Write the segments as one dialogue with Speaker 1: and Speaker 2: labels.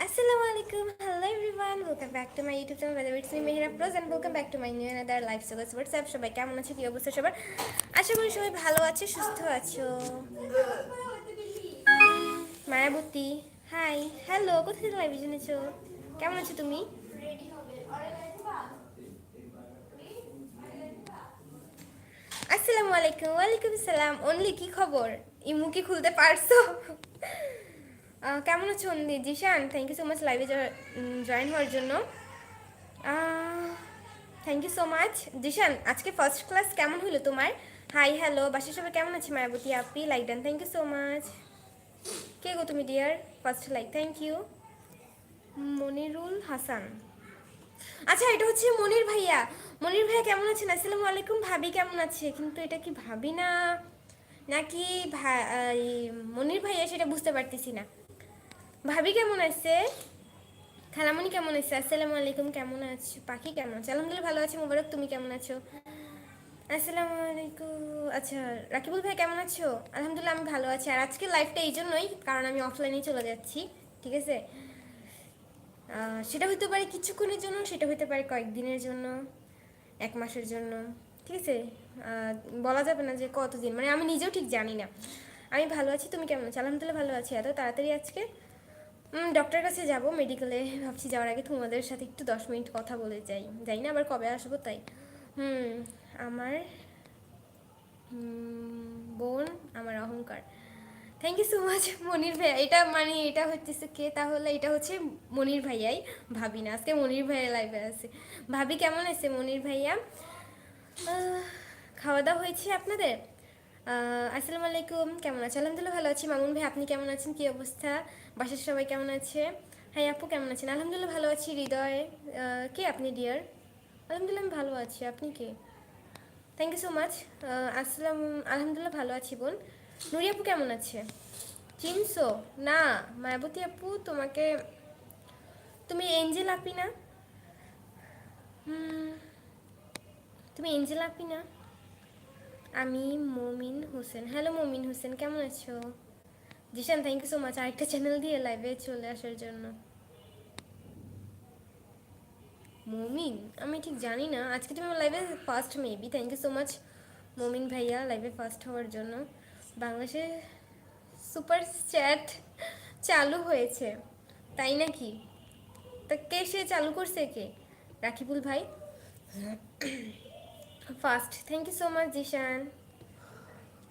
Speaker 1: Hello everyone. Welcome back to my YouTube channel. Whether it's me Mehra Pros and welcome back to my new another live so guys what's up সবাই কেমন আছে কি অবস্থা সবার আশা করি সবাই ভালো আছে সুস্থ আছো মায়াবতী হাই হ্যালো কোথা থেকে লাইভে জেনেছো কেমন আছো তুমি আসসালামু আলাইকুম ওয়ালাইকুম আসসালাম অনলি কি খবর ইমু কি খুলতে পারছ কেমন আছো Zishan thank you so much লাইভে জয়েন হওয়ার জন্য। Thank you so much Zishan, আজকে ফার্স্ট ক্লাস কেমন হলো তোমার? হাই হ্যালো বাসার সবাই কেমন আছে? মায়াবতী, আপি like done thank you so much কে গো তুমি dear first like thank you Monirul Hasan. আচ্ছা এটা হচ্ছে মনির ভাইয়া। মনির ভাইয়া কেমন আছেন? আসসালামু আলাইকুম। ভাবি কেমন আছে? কিন্তু এটা কি ভাবি না? নাকি মনির ভাইয়া সেটা বুঝতে পারতেছি না। ভাবি কেমন আছে? খালামণি কেমন আছে? আসসালামু আলাইকুম, কেমন আছো? পাখি কেমন আছে? আলহামদুলিল্লাহ ভালো আছি, মোবারক, তুমি কেমন আছো? আসসালামু আলাইকুম। আচ্ছা রাকিবুল ভাই কেমন আছো? আলহামদুলিল্লাহ আমি ভালো আছি। আর আজকে লাইফটা এই জন্যই, কারণ আমি অফলাইনে চলে যাচ্ছি, ঠিক আছে? সেটা হতে পারে কিছুক্ষণের জন্য, সেটা হতে পারে কয়েকদিনের জন্য, এক মাসের জন্য, ঠিক আছে? বলা যাবে না যে কতদিন মানে আমি নিজেও ঠিক জানি না। আমি ভালো আছি, তুমি কেমন আছো? আলহামদুলিল্লাহ ভালো আছি। এত তাড়াতাড়ি আজকে ডক্টরের কাছে যাব মেডিকেলে ভাবছি যাওয়ার আগে তোমাদের সাথে একটু দশ মিনিট কথা বলে যাই। যাই না আবার কবে আসব তাই। হুম, আমার বোন, আমার অহংকার। Thank you so much Monir ভাইয়া। এটা মানে এটা হচ্ছে কে? তাহলে এটা হচ্ছে মনির ভাইয়াই, ভাবি না। আজকে মনির ভাইয়া লাইভে আছে। ভাবি কেমন আছে মনির ভাইয়া? খাওয়া দাওয়া হয়েছে আপনাদের? আসসালামু আলাইকুম। কেমন আছে আলহামদুলিল্লাহ ভালো আছি। মামুন ভাই, আপনি কেমন আছেন? কি অবস্থা? বাসার সবাই কেমন আছে? হ্যাঁ আপু কেমন আছেন? আলহামদুলিল্লাহ ভালো আছি। হৃদয় কে আপনি ডিয়ার আলহামদুলিল্লাহ আমি ভালো আছি। আপনি কে? থ্যাংক ইউ সো মাচ আসসালাম, আলহামদুলিল্লাহ ভালো আছি, বোন। নুরি আপু কেমন আছে? চিনছো না, মায়াবতী আপু, তোমাকে, তুমি এঞ্জেল আপি না? তুমি এঞ্জেল আপি না? আমি মমিন হোসেন। হ্যালো মমিন হোসেন, কেমন আছো? Zishan thank you so much আরেকটা চ্যানেল দিয়ে লাইভে চলে আসার জন্য। মমিন? আমি ঠিক জানি না। আজকে তুমি লাইভে first maybe thank you so much Momin ভাইয়া লাইভে ফার্স্ট হওয়ার জন্য। বাংলাদেশে সুপার চ্যাট চালু হয়েছে। তাই নাকি? তা কে সে চালু করছে কে? রাকিবুল ভাই? First thank you so much Zishan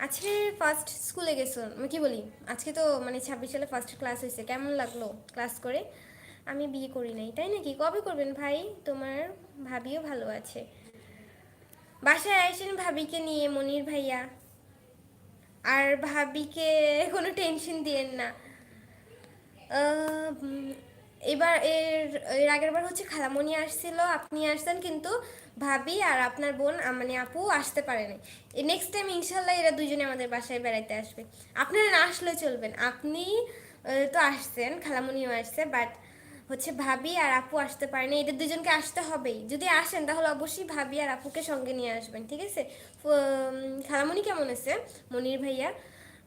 Speaker 1: আজকে ফার্স্ট স্কুলে গেছো? কি বলি? আজকে তো মানে ছাব্বিশ সালে ফার্স্ট ক্লাস হয়েছে। কেমন লাগল ক্লাস করে? আমি বিয়ে করি নাই, তাই নাকি? কবে করবেন ভাই? তোমার ভাবিও ভালো আছে। বাসায় আসেন ভাবিকে নিয়ে, মনির ভাইয়া। আর ভাবিকে কোনো টেনশন দিয়েন না। এবার এর এর আগের বার হচ্ছে খালামণি আসছিল, আপনি আসছেন কিন্তু ভাবি আর আপনার বোন মানে আপু আসতে পারেনি। নেক্সট টাইম ইনশাল্লাহ এরা দুজনে আমাদের বাসায় বেড়াইতে আসবে। আপনারা না আসলে চলবেন, আপনি তো আসছেন, খালামণিও আসছে বাট হচ্ছে ভাবি আর আপু আসতে পারেনি, এদের দুজনকে আসতে হবেই। যদি আসেন তাহলে অবশ্যই ভাবি আর আপুকে সঙ্গে নিয়ে আসবেন, ঠিক আছে? খালামণি কেমন আছে? মনির ভাইয়া,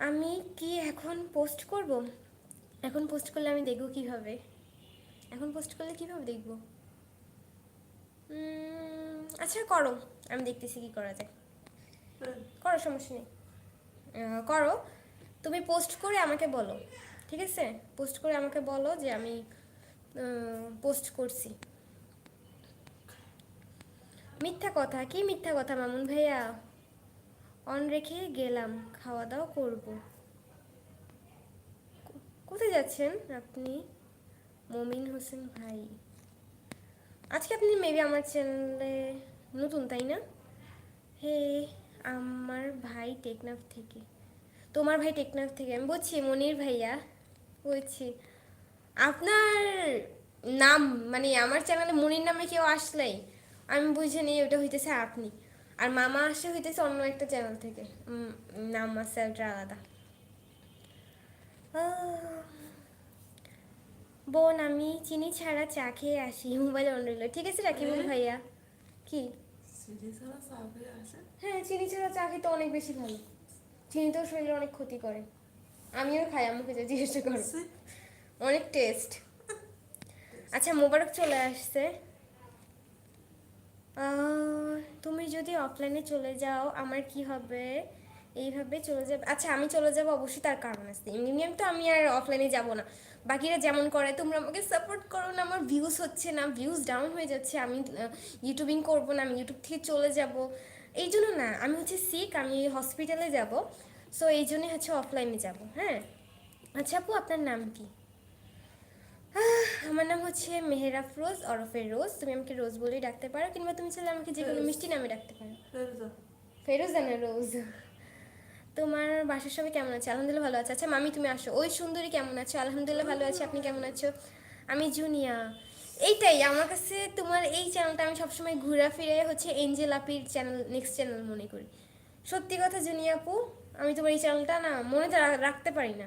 Speaker 1: আমি কি এখন পোস্ট করব? এখন পোস্ট করলে আমি দেখব কীভাবে। এখন পোস্ট করলে কীভাবে দেখব? আচ্ছা করো আমি দেখতেছি কি করা যায়। করো সমস্যা নেই। করো তুমি পোস্ট করে আমাকে বলো ঠিক আছে? পোস্ট করে আমাকে বলো যে আমি পোস্ট করছি। মিথ্যা কথা কি মিথ্যা কথা মামুন ভাইয়া? অন রেখে গেলাম খাওয়া দাওয়া করব কোথায় যাচ্ছেন আপনি? মমিন হোসেন ভাই। আজকে আপনি মেবি আমার চ্যানেলে নতুন, তাই না? হে, আমার ভাই টেকনাফ থেকে। তোমার ভাই টেকনাফ থেকে, আমি বলছি, মনির ভাইয়া, বলছি, আপনার নাম মানে আমার চ্যানেলে মনির নামে কেউ আসলেই আমি বুঝে নিই, ওটা হইতেছে আপনি। আর মামা আসে হইতেছে অন্য একটা চ্যানেল থেকে। নাম আছে, ওটা আলাদা। বোন আমি চিনি ছাড়া চা খেয়ে আসি। মোবাইল অন রইল। ঠিক আছে রাখি রাকিবুল ভাইয়া। কি? হ্যাঁ চিনি ছাড়া চা খেতে অনেক বেশি ভালো। চিনি তো শরীরে অনেক ক্ষতি করে। আমিও খাই আমাকে যা জিজ্ঞেস করো। অনেক টেস্ট। আচ্ছা মোবারক চলে আসছে। তুমি যদি অফলাইনে চলে যাও আমার কি হবে? এইভাবে চলে যাবে। আচ্ছা আমি চলে যাব অবশ্যই তার কারণ আছে। এমনি তো আমি আর অফলাইনে যাব না। বাকিরা যেমন করে তোমরা আমাকে সাপোর্ট করো না আমার ভিউজ হচ্ছে না। ভিউজ ডাউন হয়ে যাচ্ছে। আমি ইউটিউবিং করব না আমি ইউটিউব থেকে চলে যাব। এই জন্য না আমি হচ্ছে সিক আমি হসপিটালে যাব। সো এই জন্যই হচ্ছে অফলাইনে যাব হ্যাঁ? আচ্ছা আপু আপনার নাম কি? আমার নাম হচ্ছে মেহের আফরোজ ওরফে রোজ। তুমি আমাকে রোজ বলেই ডাকতে পারো কিংবা তুমি চাইলে আমাকে যে কোনো মিষ্টি নামে ডাকতে পারো। ফেরোজা না রোজ? তোমার বাসার সবাই কেমন আছে? আলহামদুলিল্লাহ ভালো আছে। আচ্ছা মামি, তুমি আসো। ওই সুন্দরী কেমন আছো? আলহামদুলিল্লাহ ভালো আছে। আপনি কেমন আছো? আমি জুনিয়া। এইটাই, আমার কাছে তোমার এই চ্যানেলটা আমি সবসময় ঘুরে ফিরে হচ্ছে এঞ্জেল আপির চ্যানেল নেক্সট চ্যানেল মনে করি। সত্যি কথা, জুনিয়া আপু, আমি তোমার এই চ্যানেলটা না মনে তো রাখতে পারি না।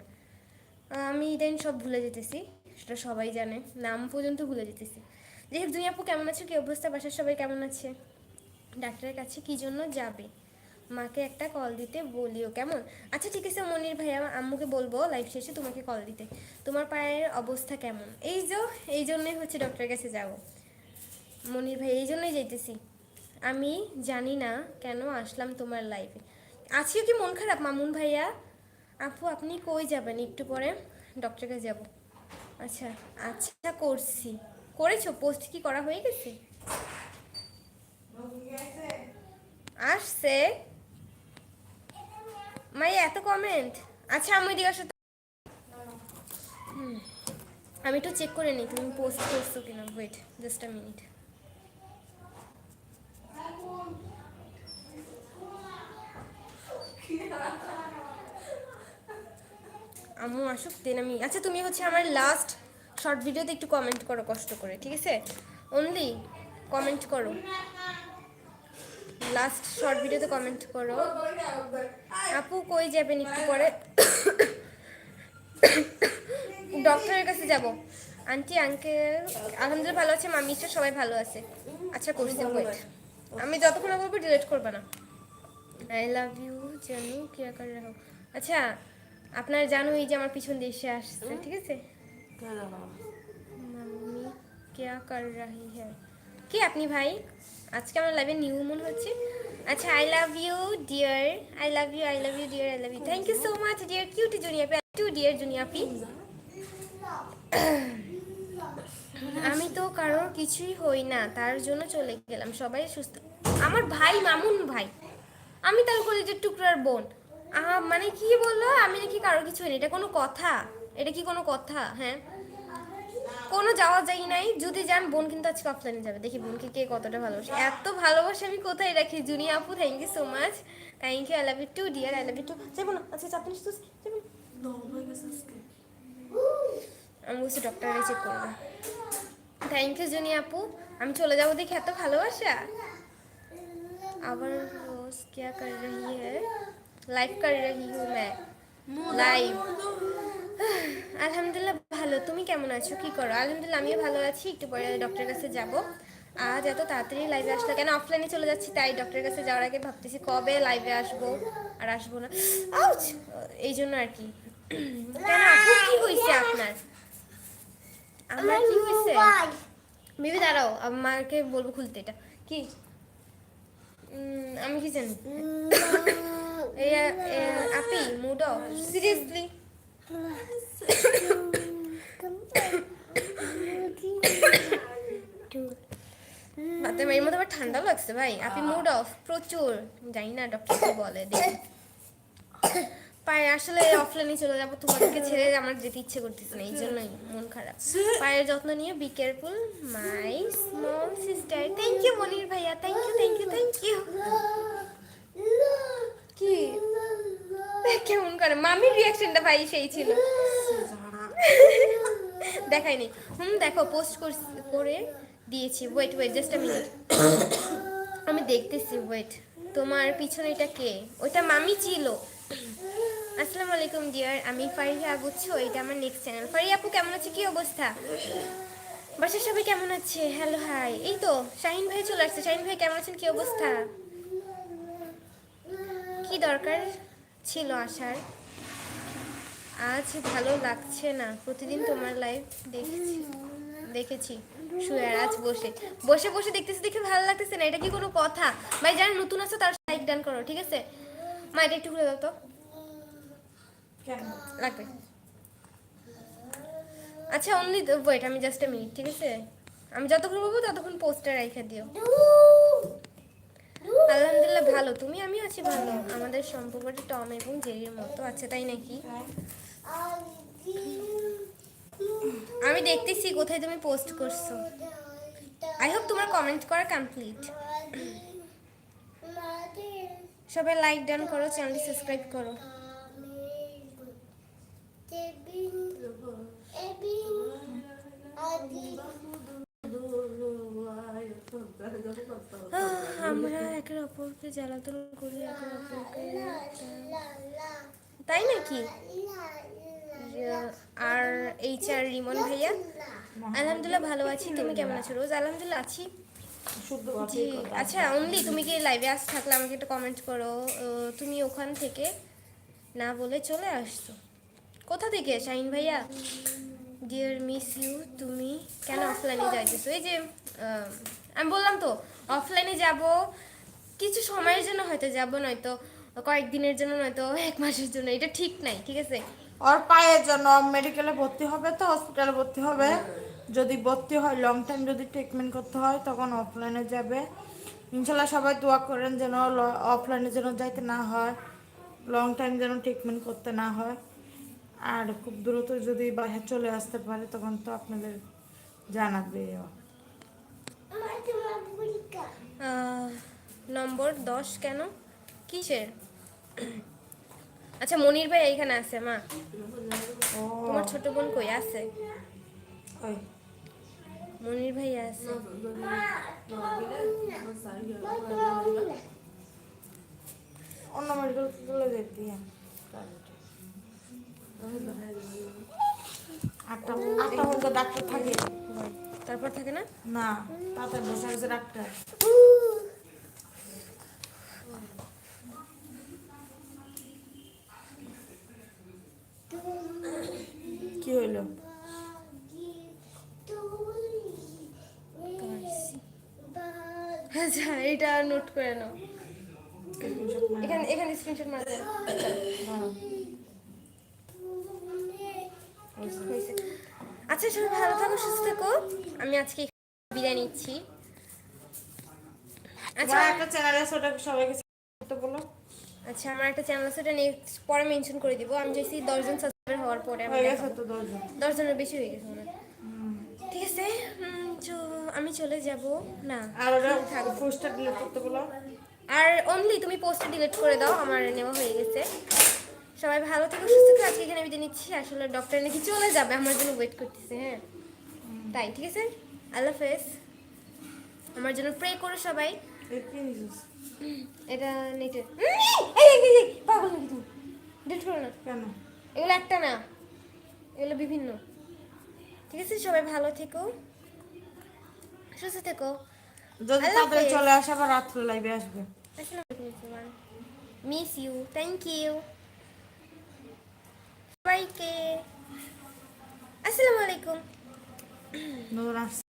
Speaker 1: আমি ইদানিং সব ভুলে যেতেছি। সেটা সবাই জানে। নাম পর্যন্ত ভুলে যেতেছি। যাই হোক, জুনিয়া আপু, কেমন আছো? কি অবস্থা? বাসার সবাই কেমন আছে? ডাক্তারের কাছে কি জন্য যাবে? মাকে একটা কল দিতে বলিও, কেমন? আচ্ছা ঠিক আছে, মনির ভাইয়া আম্মুকে বলব লাইফ শেষে তোমাকে কল দিতে। তোমার পায়ের অবস্থা কেমন? এই যে, এই জন্যই হচ্ছে ডক্টরের কাছে যাব। মনির ভাই, এই জন্যই যাইতেছি। আমি জানি না কেন আসলাম তোমার লাইফে আজকেও কি মন খারাপ, মামুন ভাইয়া? আপু, আপনি কই যাবেন? একটু পরে ডক্টরের কাছে যাব। আচ্ছা আচ্ছা করছি। করেছ? পোস্ট কি করা হয়ে গেছে? আসছে। মাই এত কমেন্ট আচ্ছা আমি দিকে আসো। আমি একটু চেক করে নিই, তুমি পোস্ট করছ কিনা? ওয়েট জাস্ট আ মিনিট আম্মু আসুক দেন আমি আচ্ছা তুমি হচ্ছে আমার লাস্ট শর্ট ভিডিওতে একটু কমেন্ট করো, কষ্ট করে, ঠিক আছে? অনলি কমেন্ট করো। লাস্ট শর্ট ভিডিওতে কমেন্ট করো। আপু কই যাবেন একটু পরে? ডক্টরের কাছে যাব। আন্টি আঙ্কেল আলহামদুলিল্লাহ ভালো আছে মামি সবাই ভালো আছে। আচ্ছা করছি ওয়েট আমি যতক্ষণ করব ডিলেট করবে না। আই লাভ ইউ জানু কি আকার রাখো। আচ্ছা আপনার জানু এই যে আমার পিছন দিয়ে এসে আসছে ঠিক আছে? মাম্মি কেয়া কর রাহি হ্যাঁ।, হ্যাঁ। কি আপনি ভাই? আজকে আমার লাইভে নিউ মন হচ্ছে। আচ্ছা I love you dear I love you I love you dear I love you thank you so much dear cutie Junia P two dear Junia P আমি তো কারোর কিছুই হই না, তার জন্য চলে গেলাম, সবাই সুস্থ। আমার ভাই, মামুন ভাই। আমি তার কলেজের টুকরার বোন। মানে কি বলল? আমি নাকি কারোর কিছু হয়নি এটা কোনো কথা? এটা কি কোনো কথা? হ্যাঁ? কোনো যাওয়া যাই নাই যদি যান বোন কিন্তু আজকে অফলাইনে যাবে দেখি বোনকে কে কতটা ভালোবাসে এত ভালোবাসে আমি কোথায় রাখি জুনিয়া আপু thank you so much thank you I love you too dear I love you too যাবো না আচ্ছা চাপ নিস তো যাবো না। আমি বলছি ডক্টরে চেক করবো থ্যাংক ইউ জুনিয়া আপু আমি চলে যাবো দেখি এত ভালোবাসা আবার রোজ क्या कर रही है लाइव कर रही हूँ मैं লাইভ আলহামদুলিল্লাহ ভালো। তুমি কেমন আছো? কি করো? আলহামদুলিল্লাহ আমিও ভালো আছি। একটু পরে ডক্টরের কাছে যাব। আজ এত তাড়াতাড়ি লাইভে আসলে কেন? অফলাইনে চলে যাচ্ছি তাই ডক্টরের কাছে যাওয়ার আগে ভাবতেছি কবে লাইভে আসব আর আসব না। আউচ! এই জন্য আর কি। কেন আপু কি হয়েছে আপনার? আমার কি হয়েছে? বেবি দাঁড়াও আমাকে বলব খুলতে এটা। কি? আমি কি জানি? এই আপি মুড অফ সিরিয়াসলি এর মধ্যে আবার ঠান্ডা লাগছে ভাই। আপনি মুড অফ প্রচুর। জানি না ডক্টর কি বলে দেখি। পায়ে আসলে অফলাইনে চলে যাব তোমাদেরকে ছেড়ে আমার যেতে ইচ্ছে করতেছে না এই জন্যই মন খারাপ। পায়ের যত্ন নিয়ে be careful my small sister thank you Monir ভাইয়া thank you thank you thank you কি? কেমন করে? মামির রিয়াকশনটা ভাই সেই ছিল। দেখাইনি হুম, দেখো পোস্ট করে দিয়েছি। ওয়েট ওয়েট জাস্ট মিনিট আমি দেখতেছি ওয়েট তোমার পিছনে এটা কে? ওটা মামি ছিল। আসসালামু আলাইকুম ডিয়ার আমি ফারিয়া আগুচ্ছ এটা আমার নেক্সট চ্যানেল ফারিয়া আপু, কেমন আছে? কি অবস্থা? বাসার সবাই কেমন আছে? হ্যালো হাই এই তো, শাহিন ভাই চলে আসছে। শাহিন ভাই, কেমন আছেন? কি অবস্থা? কি দরকার? ছিল আসার। আজ ভালো লাগছে না। প্রতিদিন তোমার লাইভ দেখছি দেখেছি। শুয়ে আজ বসে বসে বসে দেখতেছি দেখে ভালো লাগতেছে না। এটা কি কোনো কথা? ভাই যারা নতুন আছে তার লাইক ডান করো ঠিক আছে? মা এটা একটু খুলে দাও তো।
Speaker 2: কেন?
Speaker 1: লাগবে। আচ্ছা অনলি ওয়েট আমি জাস্ট এ মিনিট ঠিক আছে? আমি যতক্ষণ বলব ততক্ষণ পোস্টার রেখে দিও। ভালো, তুমি আমি আছি ভালো। আমাদের সম্পর্কটা টম এবং জেরির মতো আছে, তাই নাকি? আমি দেখতেছি কোথায় তুমি পোস্ট করছ। আই হোপ তোমার কমেন্ট করা কমপ্লিট সবাই লাইক ডান করো চ্যানেলটি সাবস্ক্রাইব করো। আমরা একে অপরকে জ্বালাতন করি একে অপরকে তাই নাকি? আর এইচ আর রিমন ভাইয়া? আলহামদুলিল্লাহ ভালো আছি। তুমি কেমন আছো রোজ? আলহামদুলিল্লাহ আছি। জি আচ্ছা অনলি তুমি কি লাইভে আস থাকলে আমাকে একটা কমেন্ট করো। তুমি ওখান থেকে না বলে চলে আসছো। কোথা থেকে? শাহিন ভাইয়া? ডিয়ার মিস ইউ তুমি কেন অফলাইনে যাইতেছো? এই যে আমি বললাম তো অফলাইনে যাব, কিছু সময়ের জন্য হয়তো যাব, নয়তো কয়েকদিনের জন্য, নয়তো এক মাসের জন্য, এটা ঠিক নাই, ঠিক আছে?
Speaker 2: ওর পায়ের জন্য মেডিকেলে ভর্তি হবে তো হসপিটালে ভর্তি হবে। যদি ভর্তি হয় লং টাইম যদি ট্রিটমেন্ট করতে হয়, তখন অফলাইনে যাবে। ইনশাল্লাহ সবাই দোয়া করেন যেন অফলাইনে যেন যাইতে না হয় লং টাইম যেন ট্রিটমেন্ট করতে না হয়। আর খুব দ্রুত যদি বাইরে চলে আসতে পারে, তখন তো আপনাদের জানাবে
Speaker 1: নম্বর দশ কেন? কিসের? আচ্ছা মনির ভাই এইখানে আছে মা।
Speaker 2: ও।
Speaker 1: তোমার ছোট বোন কই? আছে। মনির ভাই আছে।
Speaker 2: অন্য মেডিকেল আটটা আটটা ডাক্তার থাকে।
Speaker 1: তারপর থাকে না?
Speaker 2: না তাতে বসে আছে ডাক্তার কি হইল?
Speaker 1: আচ্ছা এটা নোট করে নাও। এখানে এখানে স্ক্রিনশট মারতে হয়েছে। আচ্ছা সবাই ভালো থাকো সুস্থ থাকো। আমি আজকে বিদায় নিচ্ছি। আচ্ছা
Speaker 2: আমার একটা চ্যানেল আছে ওটা সবাইকে করতে বলো।
Speaker 1: আচ্ছা আমার একটা চ্যানেল আছে ওটা নেক্সট পরে মেনশন করে দিব। আমি চাইছি দশজন সাবস্ক্রাইবার হওয়ার পরে আমি দশজনের বেশি হয়ে গেছে মনে ঠিক আছে? আমি চলে যাব। না
Speaker 2: আর ওটা পোস্টার ডিলিট করতে বলো।
Speaker 1: আর অনলি তুমি পোস্টটা ডিলিট করে দাও আমার নেওয়া হয়ে গেছে। সবাই ভালো থেকো সুস্থ থেকো। আজকে এখানে বিদায় নিচ্ছি। আসলে ডক্টর নাকি চলে যাবে আমার জন্য ওয়েট করতেছে হ্যাঁ। তাই ঠিক আছে? আল্লাহ হাফেজ। আমার জন্য প্রে করো সবাই। এটা নেটে পাগল নাকি তুমি? ডিলিট করো না।
Speaker 2: কেন?
Speaker 1: এগুলো একটা না। এগুলো বিভিন্ন। ঠিক আছে সবাই ভালো থেকো। সুস্থ থেকো।
Speaker 2: যদি তাড়াতাড়ি চলে আসে আবার রাত্রে লাইভে আসবে.
Speaker 1: মিস ইউ থ্যাংক ইউ সবাইকে। আসসালামু আলাইকুম।
Speaker 2: নতুন আসছে